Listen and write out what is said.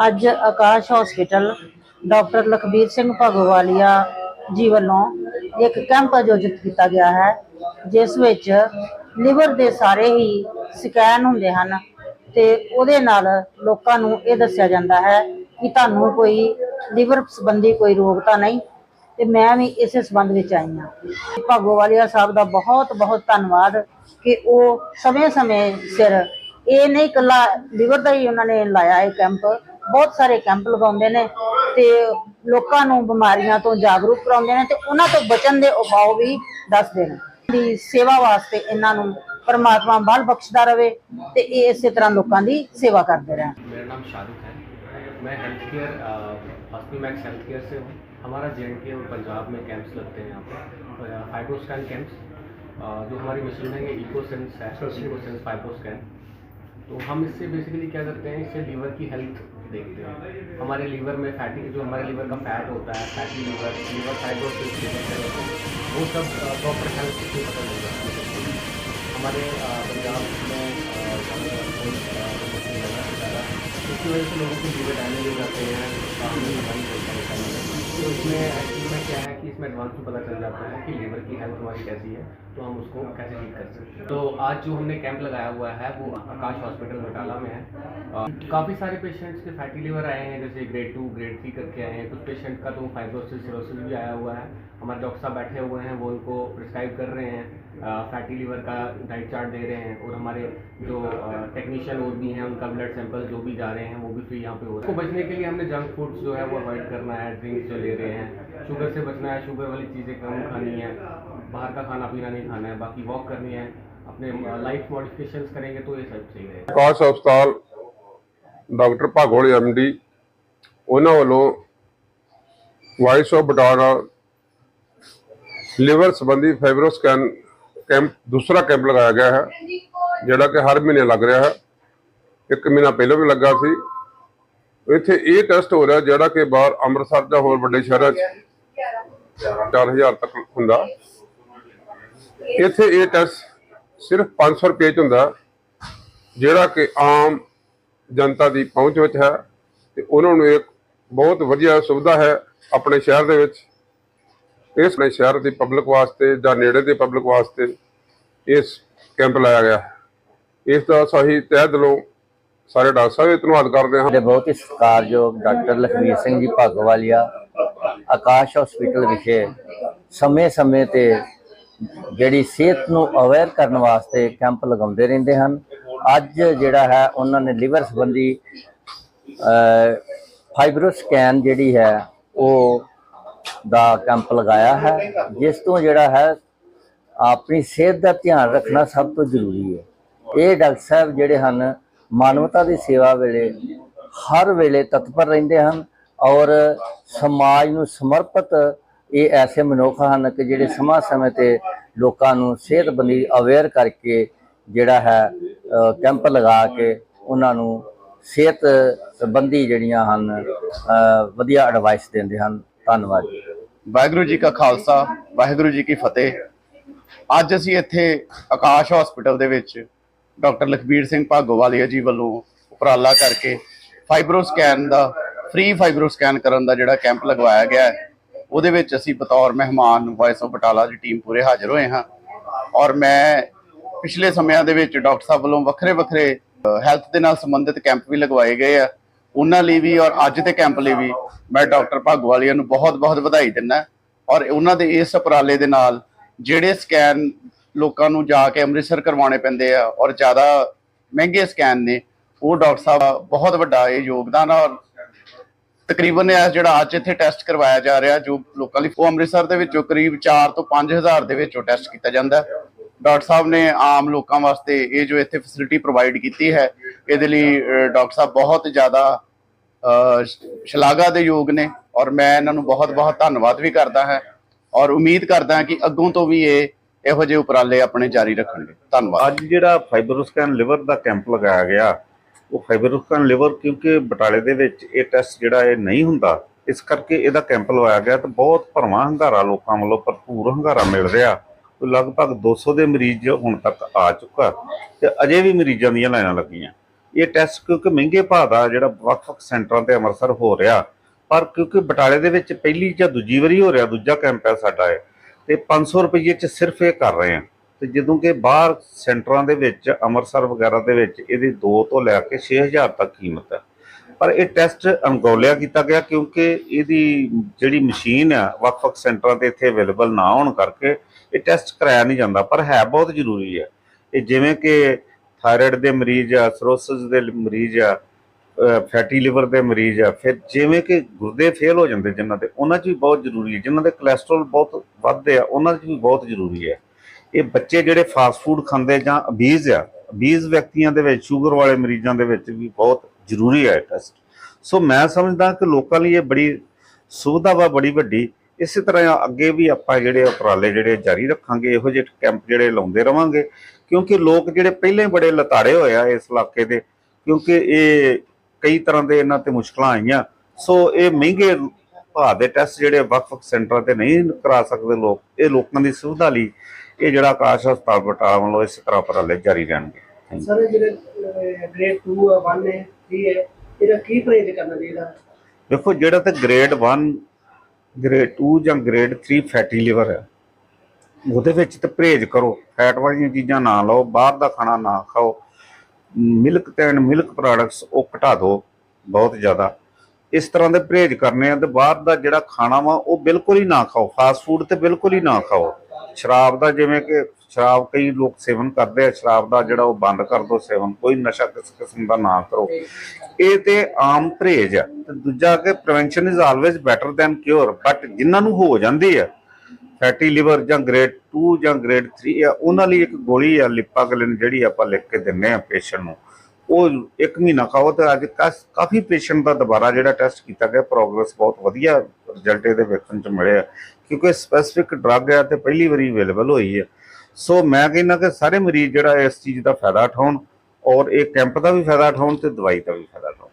ਅੱਜ Akash hospital doctor Lakhbir Singh Bhagwalia ji ਵੱਲੋਂ ਇੱਕ ਕੈਂਪ ਆਯੋਜਿਤ ਕੀਤਾ ਗਿਆ ਹੈ, ਜਿਸ ਵਿੱਚ ਲਿਵਰ ਦੇ ਸਾਰੇ ਹੀ ਸਕੈਨ ਹੁੰਦੇ ਹਨ ਤੇ ਉਹਦੇ ਨਾਲ ਲੋਕਾਂ ਨੂੰ ਇਹ ਦੱਸਿਆ ਜਾਂਦਾ ਹੈ ਕਿ ਤੁਹਾਨੂੰ ਕੋਈ ਲਿਵਰ ਸੰਬੰਧੀ ਕੋਈ ਰੋਗ ਤਾਂ ਨਹੀਂ ਤੇ ਮੈਂ ਵੀ ਇਸੇ ਸੰਬੰਧ ਵਿੱਚ ਆਈ ਹਾਂ। ਭਗਵਾਲੀਆ ਸਾਹਿਬ ਦਾ ਬਹੁਤ ਬਹੁਤ ਧੰਨਵਾਦ ਕਿ ਉਹ ਸਮੇਂ-ਸਮੇਂ ਸਿਰ ਇਹ ਨਹੀਂ ਇਕੱਲਾ ਲਿਵਰ ਦਾ ਹੀ ਉਹਨਾਂ ਨੇ ਲਾਇਆ ਇਹ ਕੈਂਪ ਬਹੁਤ ਸਾਰੇ ਕੈਂਪ ਲਗਾਉਂਦੇ ਨੇ ਤੇ ਲੋਕਾਂ ਨੂੰ ਬਿਮਾਰੀਆਂ ਤੋਂ ਜਾਗਰੂਕ ਕਰਾਉਂਦੇ ਨੇ ਤੇ ਉਹਨਾਂ ਤੋਂ ਬਚਣ ਦੇ ਉਪਾਅ ਵੀ ਦੱਸਦੇ ਨੇ ਦੀ ਸੇਵਾ ਵਾਸਤੇ ਇਹਨਾਂ ਨੂੰ ਪਰਮਾਤਮਾ ਬਲ ਬਖਸ਼ਦਾ ਰਵੇ ਤੇ ਇਹ ਇਸੇ ਤਰ੍ਹਾਂ ਲੋਕਾਂ ਦੀ ਸੇਵਾ ਕਰਦੇ ਰਹਿਣ मेरा नाम शाहरुख है मैं health care hospital Max Health Care से हूँ हमारा जे के और पंजाब में कैंप्स लगते हैं यहाँ पे फाइब्रोस्कैन कैंप्स जो हमारी मशीन है ये इको सेंस है इको सेंस फाइब्रोस्कैन तो हम इससे बेसिकली क्या करते हैं, इससे लीवर की हेल्थ देखते हैं। हमारे लीवर में फैटी जो हमारे लीवर का फैट होता है फैटी लीवर लीवर फाइब्रोसिस वो सब प्रॉपर हेल्थ से पता चल जाता है। हमारे पंजाब में इसकी वजह से लोगों के लीवर डैमेज हो जाते है। तो इसमें एक्चुअली में क्या है? कि इसमें एडवांस में पता चल जाता है कि लीवर की हेल्थ हमारी कैसी है तो हम उसको कैसे ठीक कर सकते हैं। तो आज जो हमने कैंप लगाया हुआ है, वो आकाश हॉस्पिटल बटाला में है। काफ़ी सारे पेशेंट्स के फैटी लीवर आए हैं, जैसे ग्रेड टू ग्रेड थ्री करके आए हैं। कुछ पेशेंट का तो फाइब्रोसिस सिरोसिस भी आया हुआ है। हमारे डॉक्टर साहब बैठे हुए हैं, वो उनको प्रिस्क्राइब कर रहे हैं। फैटी लीवर का डाइट चार्ट दे रहे हैं। और हमारे जो टेक्नीशियन और भी हैं, उनका ब्लड सैंपल जो भी जा रहे हैं, वो भी फ्री यहाँ पे हो रहा है। उसको बचने के लिए हमने जंक फूड्स जो है, वो अवॉइड करना है ड्रिंक्स जो ले रहे हैं। शुगर से बचना है शुगर वाली चीज़ें कम खानी है बाहर का खाना पीना नहीं खाना है बाकी वॉक करनी है अपने लाइफ मॉडिफिकेशंस करेंगे तो ये सब सही रहेगा ਆਕਾਸ਼ ਹਸਪਤਾਲ ਡਾਕਟਰ ਭਾਗੋਲ ਐਮਡੀ ਉਹਨਾਂ ਵੱਲੋਂ ਵਾਇਸ ਆਫ ਬਟਾਲਾ ਲਿਵਰ ਸੰਬੰਧੀ ਫਾਈਬਰੋਸਕੈਨ ਕੈਂਪ ਦੂਸਰਾ ਕੈਂਪ ਲਗਾਇਆ ਗਿਆ ਹੈ ਜਿਹੜਾ ਕਿ ਹਰ ਮਹੀਨੇ ਲੱਗ ਰਿਹਾ ਹੈ ਇੱਕ ਮਹੀਨਾ ਪਹਿਲਾਂ ਵੀ ਲੱਗਾ ਸੀ ਇੱਥੇ ਇਹ ਟੈਸਟ ਹੋ ਰਿਹਾ ਜਿਹੜਾ ਕਿ ਬਾਹਰ ਅੰਮ੍ਰਿਤਸਰ ਜਾਂ ਹੋਰ ਵੱਡੇ ਸ਼ਹਿਰਾਂ 'ਚ 4000 ਤੱਕ ਹੁੰਦਾ। ਇੱਥੇ ਇਹ ਟੈਸਟ ਸਿਰਫ 500 ਰੁਪਏ 'ਚ ਹੁੰਦਾ, ਜਿਹੜਾ ਕਿ ਆਮ ਜਨਤਾ ਦੀ ਪਹੁੰਚ ਵਿੱਚ ਹੈ ਤੇ ਉਹਨਾਂ ਨੂੰ ਇੱਕ ਬਹੁਤ ਵਧੀਆ ਸੁਵਿਧਾ ਹੈ ਆਪਣੇ ਸ਼ਹਿਰ ਦੇ ਵਿੱਚ। ਇਸ ਆਪਣੇ ਸ਼ਹਿਰ ਦੀ ਪਬਲਿਕ ਵਾਸਤੇ ਜਾਂ ਨੇੜੇ ਦੇ ਪਬਲਿਕ ਵਾਸਤੇ ਇਸ ਕੈਂਪ ਲਾਇਆ ਗਿਆ ਇਸ ਦਾ ਸਹੀ ਤਹਿ ਦਿਲੋਂ ਸਾਰੇ ਡਾਕਟਰ ਸਾਹਿਬ ਧੰਨਵਾਦ ਕਰਦੇ ਹਾਂ। ਬਹੁਤ ਹੀ ਸਤਿਕਾਰਯੋਗ ਡਾਕਟਰ ਲਖਵੀਰ ਸਿੰਘ ਜੀ ਭਾਗੋਵਾਲੀਆ ਆਕਾਸ਼ ਹਸਪੀਟਲ ਵਿਖੇ ਸਮੇਂ-ਸਮੇਂ ਤੇ ਜਿਹੜੀ ਸਿਹਤ ਨੂੰ ਅਵੇਅਰ ਕਰਨ ਵਾਸਤੇ ਕੈਂਪ ਲਗਾਉਂਦੇ ਰਹਿੰਦੇ ਹਨ। ਅੱਜ ਜਿਹੜਾ ਹੈ, ਉਹਨਾਂ ਨੇ ਲਿਵਰ ਸੰਬੰਧੀ ਫਾਈਬਰੋ ਸਕੈਨ ਜਿਹੜੀ ਹੈ, ਉਹ ਦਾ ਕੈਂਪ ਲਗਾਇਆ ਹੈ, ਜਿਸ ਤੋਂ ਜਿਹੜਾ ਹੈ, ਆਪਣੀ ਸਿਹਤ ਦਾ ਧਿਆਨ ਰੱਖਣਾ ਸਭ ਤੋਂ ਜ਼ਰੂਰੀ ਹੈ। ਇਹ ਡਾਕਟਰ ਸਾਹਿਬ ਜਿਹੜੇ ਹਨ, ਮਾਨਵਤਾ ਦੀ ਸੇਵਾ ਵੇਲੇ ਹਰ ਵੇਲੇ ਤਤਪਰ ਰਹਿੰਦੇ ਹਨ। ਔਰ ਸਮਾਜ ਨੂੰ ਸਮਰਪਿਤ ਇਹ ਐਸੇ ਮਨੁੱਖ ਹਨ ਕਿ ਜਿਹੜੇ ਸਮਾਂ ਸਮੇਂ ਤੇ ਲੋਕਾਂ ਨੂੰ ਸਿਹਤਬੰਦੀ ਅਵੇਅਰ ਕਰਕੇ ਜਿਹੜਾ ਹੈ ਕੈਂਪ ਲਗਾ ਕੇ ਉਹਨਾਂ ਨੂੰ ਸਿਹਤ ਸੰਬੰਧੀ ਜਿਹੜੀਆਂ ਹਨ ਵਧੀਆ ਐਡਵਾਈਸ ਦਿੰਦੇ ਹਨ। ਧੰਨਵਾਦ ਜੀ। ਵਾਹਿਗੁਰੂ ਜੀ ਕਾ ਖਾਲਸਾ, ਵਾਹਿਗੁਰੂ ਜੀ ਕੀ ਫਤਿਹ। ਅੱਜ ਅਸੀਂ ਇੱਥੇ ਆਕਾਸ਼ ਹਸਪੀਟਲ ਦੇ ਵਿੱਚ ਡਾਕਟਰ ਲਖਬੀਰ ਸਿੰਘ ਭਾਗੋਵਾਲੀਆ ਜੀ ਵੱਲੋਂ ਉਪਰਾਲਾ ਕਰਕੇ ਫਾਈਬਰੋ ਸਕੈਨ ਦਾ ਫ੍ਰੀ ਫਾਈਬਰੋਸਕੈਨ ਕਰਨ ਦਾ ਜਿਹੜਾ ਕੈਂਪ ਲਗਵਾਇਆ ਗਿਆ ਹੈ, ਉਹਦੇ ਵਿੱਚ ਅਸੀਂ ਬਤੌਰ ਮਹਿਮਾਨ ਵਾਇਸ ਆਫ ਬਟਾਲਾ ਦੀ ਟੀਮ ਪੂਰੇ ਹਾਜ਼ਰ ਹੋਏ ਹਾਂ। ਔਰ ਮੈਂ ਪਿਛਲੇ ਸਮਿਆਂ ਦੇ ਵਿੱਚ ਡਾਕਟਰ ਸਾਹਿਬ ਵੱਲੋਂ ਵੱਖਰੇ ਵੱਖਰੇ ਹੈਲਥ ਦੇ ਨਾਲ ਸੰਬੰਧਿਤ ਕੈਂਪ ਵੀ ਲਗਵਾਏ ਗਏ ਆ। ਉਹਨਾਂ ਲਈ ਵੀ ਔਰ ਅੱਜ ਦੇ ਕੈਂਪ ਲਈ ਵੀ ਮੈਂ ਡਾਕਟਰ ਭਾਗਵਾਲੀਆ ਨੂੰ ਬਹੁਤ-ਬਹੁਤ ਵਧਾਈ ਦਿੰਦਾ ਔਰ ਉਹਨਾਂ ਦੇ ਇਸ ਉਪਰਾਲੇ ਦੇ ਨਾਲ ਜਿਹੜੇ ਸਕੈਨ ਲੋਕਾਂ ਨੂੰ ਜਾ ਕੇ ਅੰਮ੍ਰਿਤਸਰ ਕਰਵਾਉਣੇ ਪੈਂਦੇ ਆ ਔਰ ਜ਼ਿਆਦਾ ਮਹਿੰਗੇ ਸਕੈਨ ਨੇ, ਉਹ ਡਾਕਟਰ ਸਾਹਿਬ ਦਾ ਬਹੁਤ ਵੱਡਾ ਇਹ ਯੋਗਦਾਨ ਔਰ ਤਕਰੀਬਨ ਇਹ ਜਿਹੜਾ ਅੱਜ ਇੱਥੇ ਟੈਸਟ ਕਰਵਾਇਆ ਜਾ ਰਿਹਾ, ਜੋ ਲੋਕਾਂ ਲਈ, ਉਹ ਅੰਮ੍ਰਿਤਸਰ ਦੇ ਵਿੱਚੋਂ ਕਰੀਬ 4 ਤੋਂ 5000 ਦੇ ਵਿੱਚੋਂ ਟੈਸਟ ਕੀਤਾ ਜਾਂਦਾ ਡਾਕਟਰ ਸਾਹਿਬ ਨੇ ਆਮ ਲੋਕਾਂ ਵਾਸਤੇ ਇਹ ਜੋ ਇੱਥੇ ਫੈਸਿਲਿਟੀ ਪ੍ਰੋਵਾਈਡ ਕੀਤੀ ਹੈ, ਇਹਦੇ ਲਈ ਡਾਕਟਰ ਸਾਹਿਬ ਬਹੁਤ ਜ਼ਿਆਦਾ ਸ਼ਲਾਘਾ ਦੇ ਯੋਗ ਨੇ ਔਰ ਮੈਂ ਇਹਨਾਂ ਨੂੰ ਬਹੁਤ-ਬਹੁਤ ਧੰਨਵਾਦ ਵੀ ਕਰਦਾ ਹਾਂ ਔਰ ਉਮੀਦ ਕਰਦਾ ਕਿ ਅੱਗੋਂ ਤੋਂ ਵੀ ਇਹ ਇਹੋ ਜਿਹੇ ਉਪਰਾਲੇ ਆਪਣੇ ਜਾਰੀ ਰੱਖਣਗੇ। ਧੰਨਵਾਦ। ਅੱਜ ਜਿਹੜਾ ਫਾਈਬਰੋਸਕੈਨ ਲਿਵਰ ਦਾ ਕੈਂਪ ਲਗਾਇਆ ਗਿਆ ਉਹ ਫਾਈਬਰੋਸਕੈਨ ਲਿਵਰ ਕਿਉਂਕਿ ਬਟਾਲੇ ਦੇ ਵਿੱਚ ਇਹ ਟੈਸਟ ਜਿਹੜਾ ਇਹ ਨਹੀਂ ਹੁੰਦਾ, ਇਸ ਕਰਕੇ ਇਹਦਾ ਕੈਂਪ ਲਵਾਇਆ ਗਿਆ ਤੇ ਬਹੁਤ ਭਰਵਾਂ ਹੰਗਾਰਾ ਲੋਕਾਂ ਵੱਲੋਂ ਭਰਪੂਰ ਹੰਗਾਰਾ ਮਿਲ ਰਿਹਾ। ਕੋਈ ਲਗਭਗ 200 ਦੇ ਮਰੀਜ਼ ਹੁਣ ਤੱਕ ਆ ਚੁੱਕਾ ਤੇ ਅਜੇ ਵੀ ਮਰੀਜ਼ਾਂ ਦੀਆਂ ਲਾਈਨਾਂ ਲੱਗੀਆਂ। ਇਹ ਟੈਸਟ ਕਿਉਂਕਿ ਮਹਿੰਗੇ ਭਾਅ ਦਾ ਜਿਹੜਾ ਵੱਖ-ਵੱਖ ਸੈਂਟਰਾਂ ਤੇ ਅੰਮ੍ਰਿਤਸਰ ਹੋ ਰਿਹਾ, ਪਰ ਕਿਉਂਕਿ ਬਟਾਲੇ ਦੇ ਵਿੱਚ ਪਹਿਲੀ ਜਾਂ ਦੂਜੀ ਵਾਰੀ ਹੋ ਰਿਹਾ, ਦੂਜਾ ਕੈਂਪ ਹੈ ਸਾਡਾ ਇਹ, ਤੇ 500 ਰੁਪਏ ਚ ਸਿਰਫ ਇਹ ਕਰ ਰਹੇ ਆ। ਤੇ ਜਦੋਂ ਕਿ ਬਾਹਰ ਸੈਂਟਰਾਂ ਦੇ ਵਿੱਚ, ਅੰਮ੍ਰਿਤਸਰ ਵਗੈਰਾ ਦੇ ਵਿੱਚ ਇਹਦੀ 2 ਤੋਂ ਲੈ ਕੇ 6000 ਤੱਕ ਕੀਮਤ ਹੈ। ਪਰ ਇਹ ਟੈਸਟ ਅਣਗੌਲਿਆ ਕੀਤਾ ਗਿਆ ਕਿਉਂਕਿ ਇਹਦੀ ਜਿਹੜੀ ਮਸ਼ੀਨ ਆ, ਵੱਖ-ਵੱਖ ਸੈਂਟਰਾਂ ਤੇ ਇੱਥੇ ਅਵੇਲੇਬਲ ਨਾ ਹੋਣ ਕਰਕੇ ਇਹ ਟੈਸਟ ਕਰਾਇਆ ਨਹੀਂ ਜਾਂਦਾ, ਪਰ ਹੈ ਬਹੁਤ ਜ਼ਰੂਰੀ ਹੈ। ਇਹ ਜਿਵੇਂ ਕਿ ਥਾਇਰਾਇਡ ਦੇ ਮਰੀਜ਼ ਆ ਸਰੋਸਿਸ ਦੇ ਮਰੀਜ਼ ਆ ਫੈਟੀ ਲਿਵਰ ਦੇ ਮਰੀਜ਼ ਆ, ਫਿਰ ਜਿਵੇਂ ਕਿ ਗੁਰਦੇ ਫੇਲ ਹੋ ਜਾਂਦੇ ਜਿਨ੍ਹਾਂ ਦੇ, ਉਹਨਾਂ 'ਚ ਵੀ ਬਹੁਤ ਜ਼ਰੂਰੀ ਹੈ। ਜਿਨ੍ਹਾਂ ਦੇ ਕੋਲੇਸਟ੍ਰੋਲ ਬਹੁਤ ਵੱਧਦੇ ਆ, ਉਹਨਾਂ 'ਚ ਵੀ ਬਹੁਤ ਜ਼ਰੂਰੀ ਹੈ। ਇਹ ਬੱਚੇ ਜਿਹੜੇ ਫਾਸਟ ਫੂਡ ਖਾਂਦੇ ਜਾਂ ਅਬੀਜ਼ ਆ ਅਬੀਜ਼ ਵਿਅਕਤੀਆਂ ਦੇ ਵਿੱਚ ਸ਼ੂਗਰ ਵਾਲੇ ਮਰੀਜ਼ਾਂ ਦੇ ਵਿੱਚ ਵੀ ਬਹੁਤ ਜ਼ਰੂਰੀ ਹੈ ਟੈਸਟ ਸੋ ਮੈਂ ਸਮਝਦਾ ਕਿ ਲੋਕਾਂ ਲਈ ਇਹ ਬੜੀ ਸੁਵਿਧਾ ਵਾ, ਬੜੀ ਵੱਡੀ। ਇਸੇ ਤਰ੍ਹਾਂ ਅੱਗੇ ਵੀ ਆਪਾਂ ਜਿਹੜੇ ਉਪਰਾਲੇ ਜਿਹੜੇ ਜਾਰੀ ਰੱਖਾਂਗੇ, ਇਹੋ ਜਿਹੇ ਕੈਂਪ ਜਿਹੜੇ ਲਾਉਂਦੇ ਰਵਾਂਗੇ। ਕਿਉਂਕਿ ਲੋਕ ਜਿਹੜੇ ਪਹਿਲੇ ਬੜੇ ਲਤਾੜੇ ਹੋਏ ਆ ਇਸ ਇਲਾਕੇ ਦੇ, ਕਿਉਂਕਿ ਇਹ ਕਈ ਤਰ੍ਹਾਂ ਦੇ ਇਹਨਾਂ ਤੇ ਮੁਸ਼ਕਲਾਂ ਆਈਆਂ। ਸੋ ਇਹ ਮਹਿੰਗੇ ਭਾਅ ਦੇ ਟੈਸਟ ਜਿਹੜੇ ਵੱਖ-ਵੱਖ ਸੈਂਟਰਾਂ ਤੇ ਨਹੀਂ ਕਰਾ ਸਕਦੇ ਲੋਕ ਇਹ ਲੋਕਾਂ ਦੀ ਸੁਵਿਧਾ ਲਈ ਇਹ ਜਿਹੜਾ ਆਕਾਸ਼ ਹਸਪਤਾਲ ਬਟਾਲਾ ਵੱਲੋਂ ਇਸ ਤਰ੍ਹਾਂ ਉਪਰਾਲੇ ਜਾਰੀ ਰਹਿਣਗੇ. ਸਰ ਜਿਹੜੇ ਗ੍ਰੇਡ 2 ਆ 1 ਹੈ 3 ਹੈ ਇਹਦਾ ਕੀ ਪਰਹੇਜ਼ ਕਰਨਾ ਚਾਹੀਦਾ? ਦੇਖੋ ਜਿਹੜਾ ਤੇ ਗ੍ਰੇਡ 1 ਗ੍ਰੇਡ 2 ਜਾਂ ਗ੍ਰੇਡ 3 ਫੈਟੀ ਲਿਵਰ ਹੈ ਉਹਦੇ ਵਿੱਚ ਤੇ ਪਰਹੇਜ਼ ਕਰੋ। ਫੈਟ ਵਾਲੀਆਂ ਚੀਜ਼ਾਂ ਨਾ ਲਓ ਬਾਹਰ ਦਾ ਖਾਣਾ ਨਾ ਖਾਓ ਮਿਲਕ ਤੇ ਮਿਲਕ ਪ੍ਰੋਡਕਟਸ ਉਹ ਘਟਾ ਦਿਓ ਬਹੁਤ ਜ਼ਿਆਦਾ। ਇਸ ਤਰ੍ਹਾਂ ਦੇ ਪਰਹੇਜ਼ ਕਰਨੇ ਆ ਤੇ ਬਾਹਰ ਦਾ ਜਿਹੜਾ ਖਾਣਾ ਵਾ, ਉਹ ਬਿਲਕੁਲ ਹੀ ਨਾ ਖਾਓ। ਫਾਸਟ ਫੂਡ ਤੇ ਬਿਲਕੁਲ ਹੀ ਨਾ ਖਾਓ। ਸ਼ਰਾਬ ਦਾ ਜਿਵੇਂ ਕਿ ਸ਼ਰਾਬ ਕਈ ਲੋਕ ਸੇਵਨ ਕਰਦੇ ਆ, ਸ਼ਰਾਬ ਦਾ ਜਿਹੜਾ ਉਹ ਬੰਦ ਕਰ ਦਿਓ ਸੇਵਨ ਕੋਈ ਨਸ਼ਾ ਕਿਸ ਕਿਸਮ ਦਾ ਨਾ ਕਰੋ। ਇਹ ਤੇ ਆਮ ਪਰਹੇਜ਼ ਆ। ਤੇ ਦੂਜਾ ਕਿ prevention is always better than cure but ਜਿਨ੍ਹਾਂ ਨੂੰ ਹੋ ਜਾਂਦੀ ਆ ਫੈਟੀ ਲਿਵਰ ਜਾਂ ਗ੍ਰੇਡ 2 ਜਾਂ ਗ੍ਰੇਡ 3 ਆ, ਉਹਨਾਂ ਲਈ ਇੱਕ ਗੋਲੀ ਆ ਲਿਪਾਗਲਿਨ ਜਿਹੜੀ ਆਪਾਂ ਲਿਖ ਕੇ ਦਿੰਨੇ ਆ ਪੇਸ਼ੈਂਟ ਨੂੰ। ਉਹ ਇੱਕ ਮਹੀਨਾ ਖਾਓ ਤੇ ਅੱਜ ਕਸ- ਕਾਫੀ ਪੇਸ਼ੈਂਟ ਦਾ ਦੁਬਾਰਾ ਜਿਹੜਾ ਟੈਸਟ ਕੀਤਾ ਗਿਆ ਪ੍ਰੋਗਰੈਸ ਬਹੁਤ ਵਧੀਆ ਰਿਜ਼ਲਟ ਇਹਦੇ ਵੇਖਣ ਚ ਮਿਲਿਆ। ਕਿਉਂਕਿ ਸਪੈਸੀਫਿਕ ਡਰੱਗ ਹੈ ਤੇ ਪਹਿਲੀ ਵਾਰੀ ਅਵੇਲੇਬਲ ਹੋਈ ਹੈ ਸੋ ਮੈਂ ਕਹਿੰਦਾ ਕਿ ਸਾਰੇ ਮਰੀਜ਼ ਜਿਹੜਾ ਇਸ ਚੀਜ਼ ਦਾ ਫਾਇਦਾ ਉਠਾਉਣ ਔਰ ਇਹ ਕੈਂਪ ਦਾ ਵੀ ਫਾਇਦਾ ਉਠਾਉਣ ਤੇ ਦਵਾਈ ਦਾ ਵੀ ਫਾਇਦਾ ਉਠਾਉਣ।